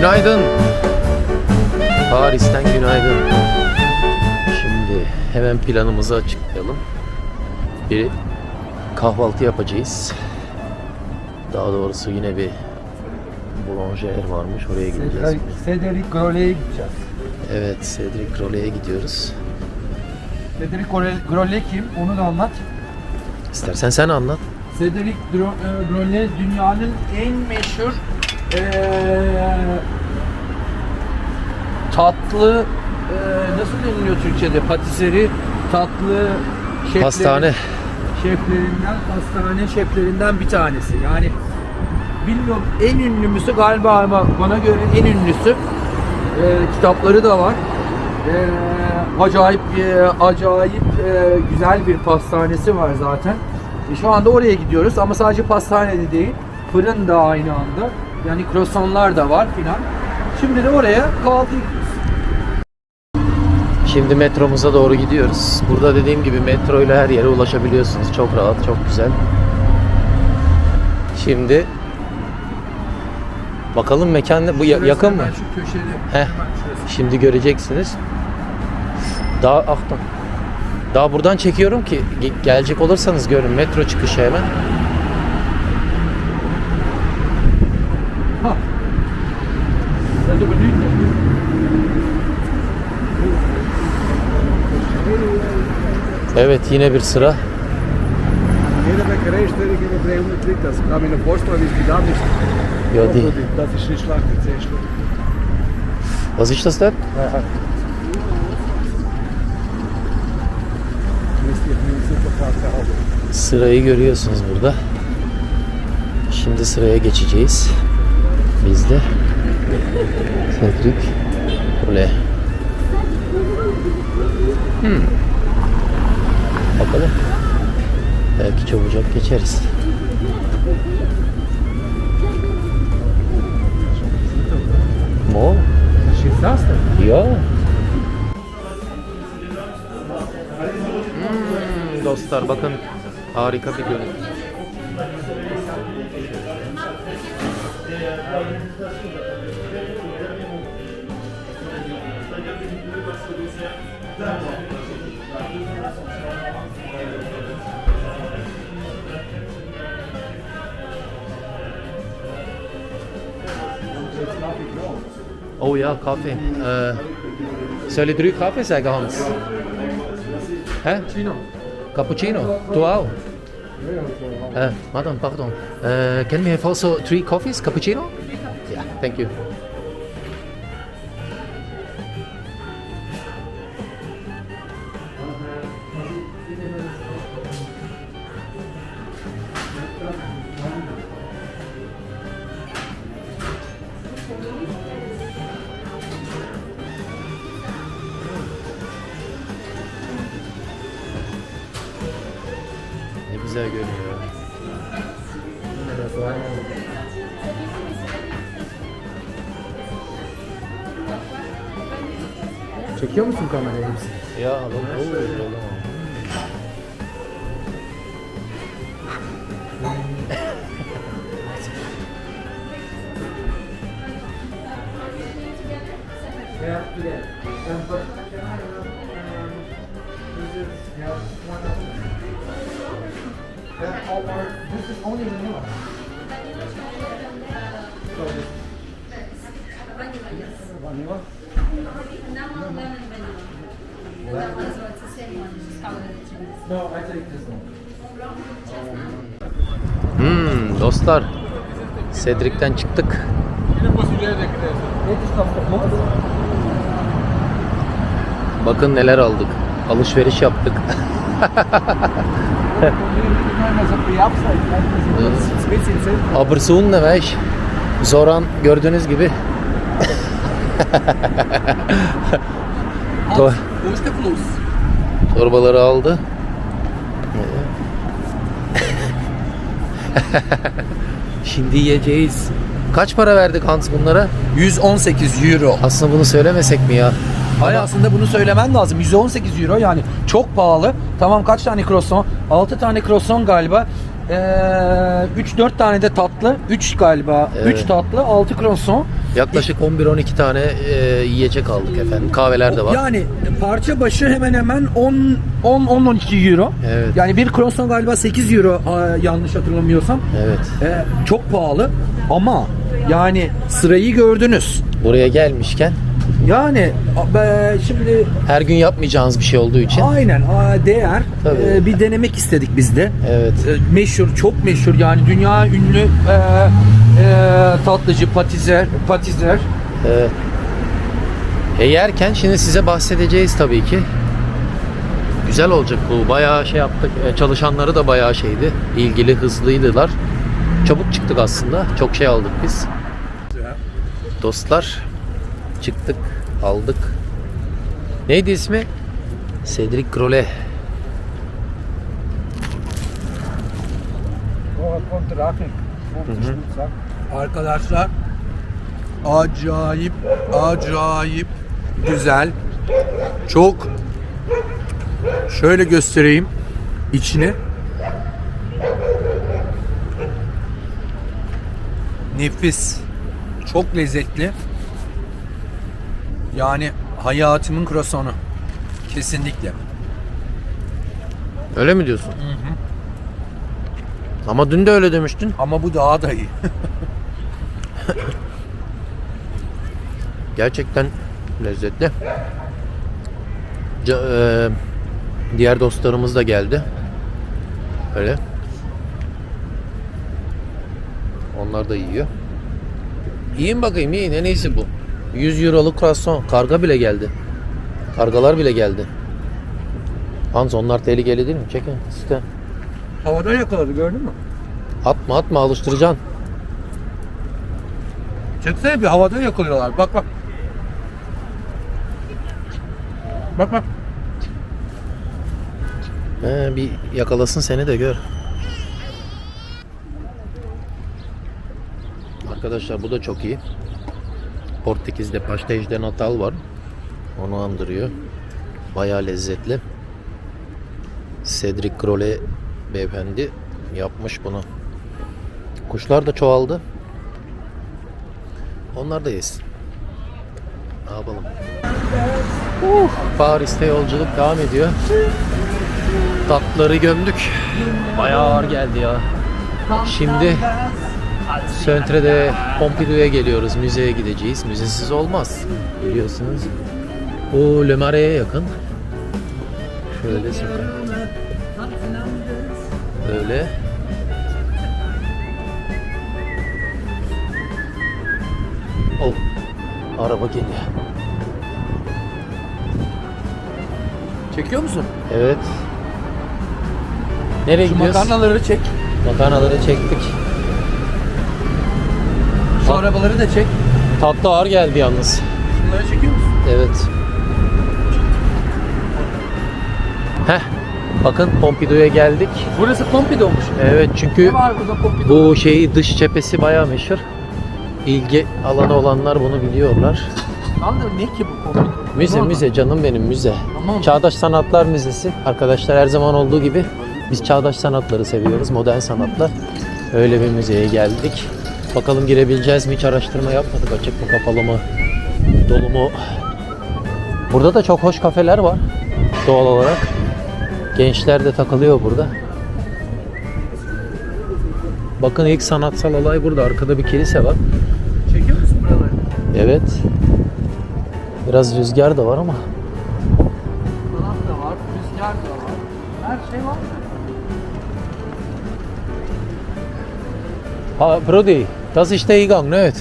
Günaydın. Paris'ten günaydın. Şimdi hemen planımızı açıklayalım. Bir kahvaltı yapacağız. Daha doğrusu yine bir boulanger varmış. Oraya gideceğiz. Cedric Grolet'e gideceğiz. Evet, Cedric Rolle'ye gidiyoruz. Cedric Grolet kim? Onu da anlat. İstersen sen anlat. Cedric e, Grolet dünyanın en meşhur eee, tatlı eee, nasıl deniliyor Türkçe'de? Patiseri, tatlı şefleri, Pastane. şeflerinden, pastane şeflerinden bir tanesi. Yani bilmiyorum en ünlüsü galiba ama bana göre en ünlüsü. Eee, kitapları da var. Eee, acayip eee, acayip eee, güzel bir pastanesi var zaten. E, şu anda oraya gidiyoruz ama sadece pastane de değil. Fırın da aynı anda. Yani croissantlar da var filan. Şimdi de oraya kahvaltı gidiyoruz. Şimdi metromuza doğru gidiyoruz. Burada dediğim gibi metro ile her yere ulaşabiliyorsunuz. Çok rahat, çok güzel. Şimdi bakalım mekan ne- bu ya- yakın mı? Şu köşede. Heh. Hemen şurası. Şimdi göreceksiniz. Daha ahtan. Daha buradan çekiyorum ki ge- gelecek olursanız görün metro çıkışı hemen. Ha. Sen de bu değil mi? Evet yine bir sıra. Jede Bäckerei stellt immer 300 Liter. Das kann mir noch vorstellen, wie es da ist. Ja, die. Das ist nicht schlecht, das ist. Was ist das denn? Sırayı görüyorsunuz burada. Şimdi sıraya geçeceğiz. Biz de. Cedric Kule. Hmm. Bakalım. Belki çabucak geçeriz. Mo? Denn? Ya. Hmm, dostlar bakın harika bir görüntü. Oh ja, Kaffee. Äh, soll ich drei Kaffee sagen, Hans? Hä? Chino. Cappuccino? Du auch? Äh, madam, pardon. Äh, can we have also three coffees? Cappuccino? Thank you. Güzel görünüyor. Çekiyor musun kamerayı hepsini? Ya, hallo. Oh, hallo. Dostlar. Cedric'ten çıktık. Bakın neler aldık. Alışveriş yaptık. Aber so ne weş. Zoran gördüğünüz gibi. Torbaları aldı. Şimdi yiyeceğiz. Kaç para verdik Hans bunlara? 118 euro. Aslında bunu söylemesek mi ya? Hayır aslında bunu söylemen lazım. 118 euro yani çok pahalı. Tamam kaç tane croissant? 6 tane croissant galiba. 3-4 tane de tatlı. 3 galiba. 3 Evet. tatlı, 6 croissant. Yaklaşık 11-12 tane e, yiyecek aldık efendim. Kahveler de var. Yani parça başı hemen hemen 10 10 12 euro. Evet. Yani bir croissant galiba 8 euro yanlış hatırlamıyorsam. Evet. Ee, çok pahalı ama yani sırayı gördünüz. Buraya gelmişken Yani be- şimdi her gün yapmayacağınız bir şey olduğu için. aynen değer. Tabii. Ee, bir denemek istedik biz de. Evet. Ee, meşhur, çok meşhur yani dünya ünlü e, e, tatlıcı, patizer, patizer. Evet. E yerken şimdi size bahsedeceğiz tabii ki. Güzel olacak bu. Bayağı şey yaptık. E, çalışanları da bayağı şeydi. ilgili, hızlıydılar. Çabuk çıktık aslında. Çok şey aldık biz. Dostlar çıktık, aldık. Neydi ismi? Cedric Grolet. Arkadaşlar acayip acayip güzel. Çok şöyle göstereyim içini. Nefis. Çok lezzetli. Yani hayatımın croissant'ı. Kesinlikle. Öyle mi diyorsun? Ama dün de öyle demiştin. Ama bu daha da iyi. Gerçekten lezzetli. Ca- e, diğer dostlarımız da geldi. Öyle. Onlar da yiyor. Yiyin bakayım yiyin en iyisi bu. 100 euroluk croissant. Karga bile geldi. Kargalar bile geldi. Hans onlar tehlikeli değil mi? Çekin. Site. Havada yakaladı gördün mü? Atma atma alıştıracaksın. Çeksene bir havada yakalıyorlar. Bak bak. Bak bak. He, bir yakalasın seni de gör. Arkadaşlar bu da çok iyi. Portekiz'de pastéis de Natal var. Onu andırıyor. Bayağı lezzetli. Cedric Grolet beyefendi yapmış bunu. Kuşlar da çoğaldı. Onlar da yesin. Ne yapalım? Uh, Paris'te yolculuk devam ediyor. Tatları gömdük. Bayağı ağır geldi ya. Şimdi Söntre'de Pompidou'ya geliyoruz. Müzeye gideceğiz. Müzesiz olmaz. Biliyorsunuz. Bu Le Marais yakın. Şöyle sokak. Böyle. Oh. Araba geliyor. Çekiyor musun? Evet. Nereye Şu gidiyoruz? makarnaları çek. Makarnaları çektik. Arabaları da çek. Tatlı ağır geldi yalnız. Bunları çekiyor musun? Evet. Heh. Bakın Pompidou'ya geldik. Burası Pompidou'muş. Evet çünkü bu şeyi dış cephesi bayağı meşhur. İlgi alanı olanlar bunu biliyorlar. Da ne ki bu Pompidou? Müze müze canım benim müze. Tamam. Çağdaş Sanatlar Müzesi. Arkadaşlar her zaman olduğu gibi biz çağdaş sanatları seviyoruz. Modern sanatlar. Öyle bir müzeye geldik. Bakalım girebileceğiz mi? Hiç araştırma yapmadık. Açık mı kapalı mı? Dolu mu? Burada da çok hoş kafeler var. Doğal olarak. Gençler de takılıyor burada. Bakın ilk sanatsal olay burada. Arkada bir kilise var. Çekiyor musun buraları? Evet. Biraz rüzgar da var ama. Sanat da var, rüzgar da var. Her şey var. Ha, Brody, das ist der Eingang, nicht?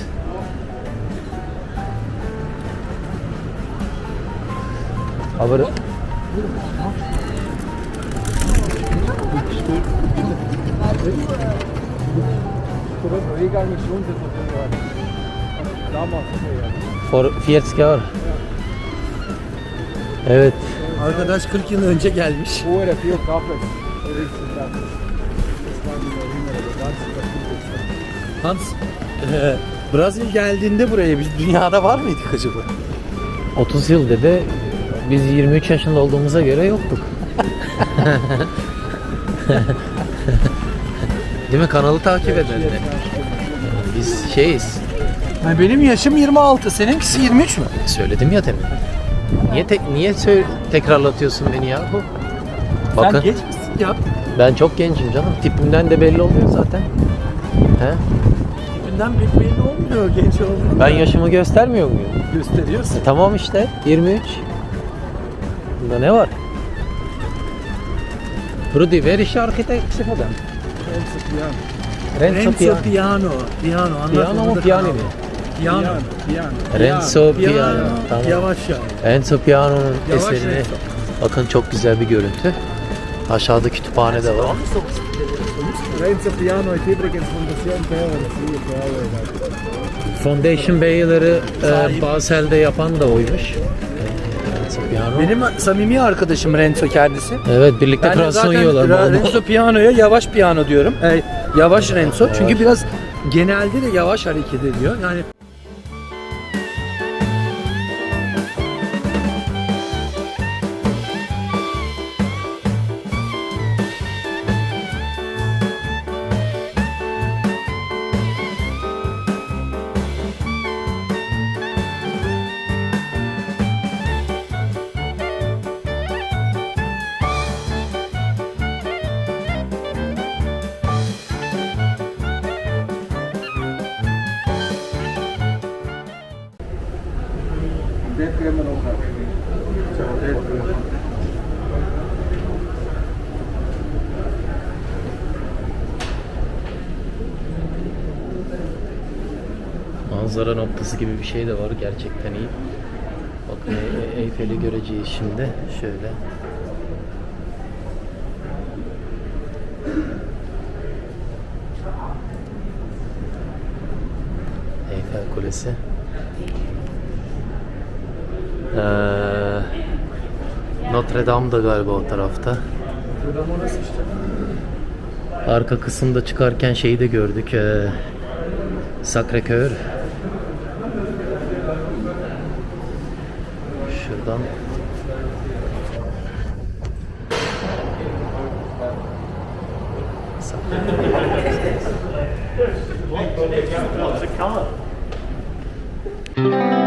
Aber vor 40 Jahren. Evet. Arkadaş 40 yıl önce gelmiş. Wo er viel Kaffee. Hans, eee, Brazil geldiğinde buraya biz dünyada var mıydık acaba? 30 yıl dedi. Biz 23 yaşında olduğumuza göre yoktuk. Değil mi? Kanalı takip edenler. Biz şeyiz. Yani benim yaşım 26, seninkisi 23 mü? Söyledim ya demin. Niye tek niye sö- tekrarlatıyorsun beni yahu? Bakın Sen geç misin ya? ben çok gencim canım. Tipimden de belli oluyor zaten. He? Tipinden pek belli olmuyor genç olduğunu. Ben yaşımı göstermiyor muyum? gösteriyorsun. E, tamam işte 23. Bunda ne var? Rudi, wer ist Architekt von dem? Renzo Piano. Piano. Piano. anlat Piano mu Piano mu? Piano. Piano. Renzo Piano. Piano. Tamam. Yavaş yani. Enzo Piano'nun Yavaş eserini. Renzo. Bakın çok güzel bir görüntü. Aşağıda kütüphane de var. Renzo Piano e übrigens Fundación Teodoro. Sí, Teodoro. Foundation Bey'leri e, Basel'de yapan da oymuş. Renzo Piano. Benim samimi arkadaşım Renzo kendisi. Evet birlikte Ben de yiyorlar. Ra- bol. Renzo piyanoya yavaş piyano diyorum. E, yavaş Renzo. Çünkü biraz genelde de yavaş hareket ediyor. Yani Manzara noktası gibi bir şey de var. Gerçekten iyi. Bakın E- E- Eyfel'i göreceğiz şimdi. Şöyle. Eyfel Kulesi. Ee, Notre Dame da galiba o tarafta. Arka kısımda çıkarken şeyi de gördük. Ee, Sacré-Cœur. Şuradan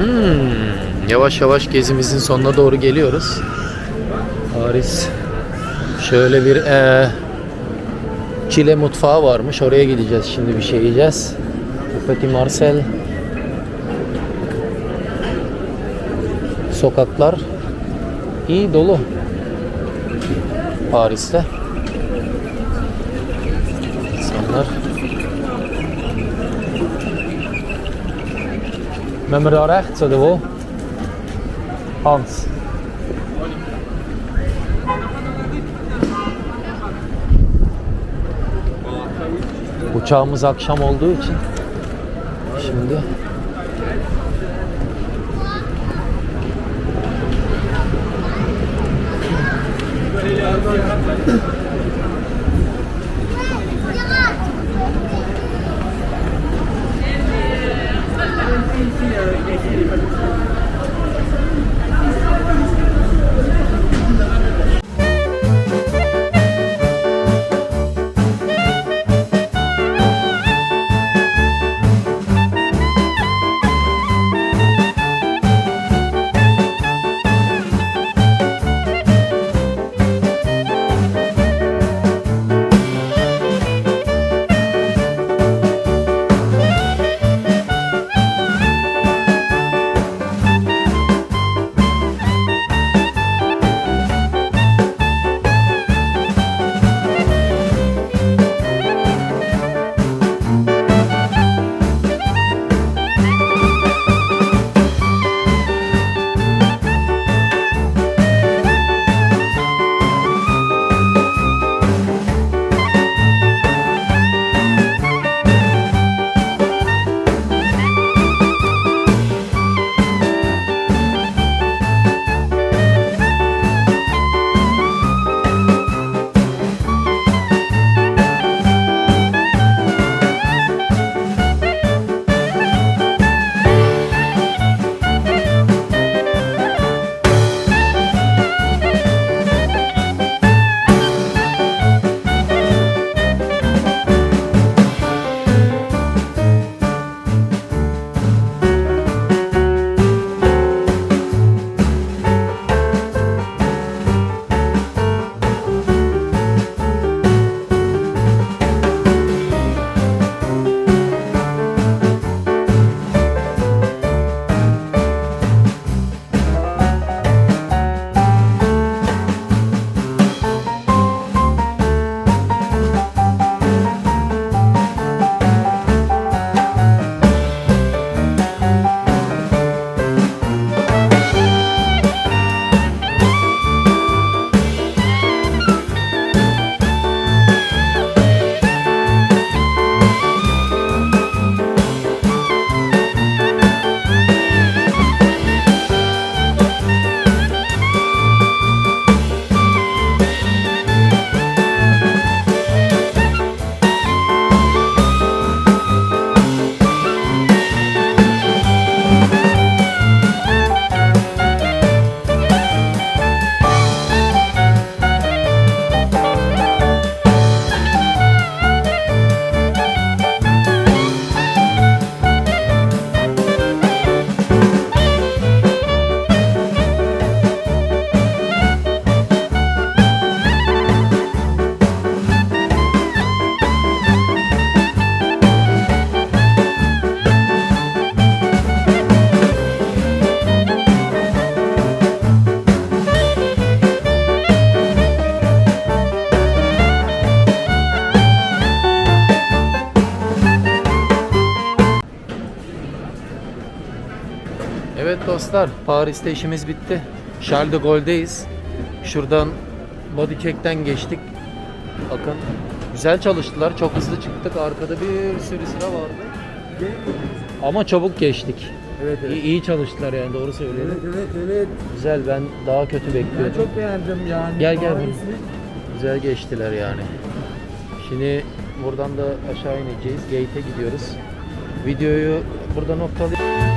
Hmm, yavaş yavaş gezimizin sonuna doğru geliyoruz. Paris şöyle bir eee, Çile mutfağı varmış. Oraya gideceğiz şimdi bir şey yiyeceğiz. Petit Marcel. Sokaklar iyi dolu. Paris'te. Memur daar rechts oder wo? Hans. Uçağımız akşam olduğu için şimdi Yeah, 你们 Evet dostlar, Paris'te işimiz bitti. Charles de Gaulle'deyiz. Şuradan Bodycheck'ten geçtik. Bakın güzel çalıştılar. Çok hızlı çıktık. Arkada bir sürü sıra vardı. Ama çabuk geçtik. Evet İyi, iyi çalıştılar yani doğru söylüyorum. Evet evet evet. Güzel ben daha kötü Ben bekliyordum. çok beğendim yani. Gel, gel Paris'i. Güzel geçtiler yani. Şimdi buradan da aşağı ineceğiz. Gate'e gidiyoruz. Videoyu burada noktalayalım.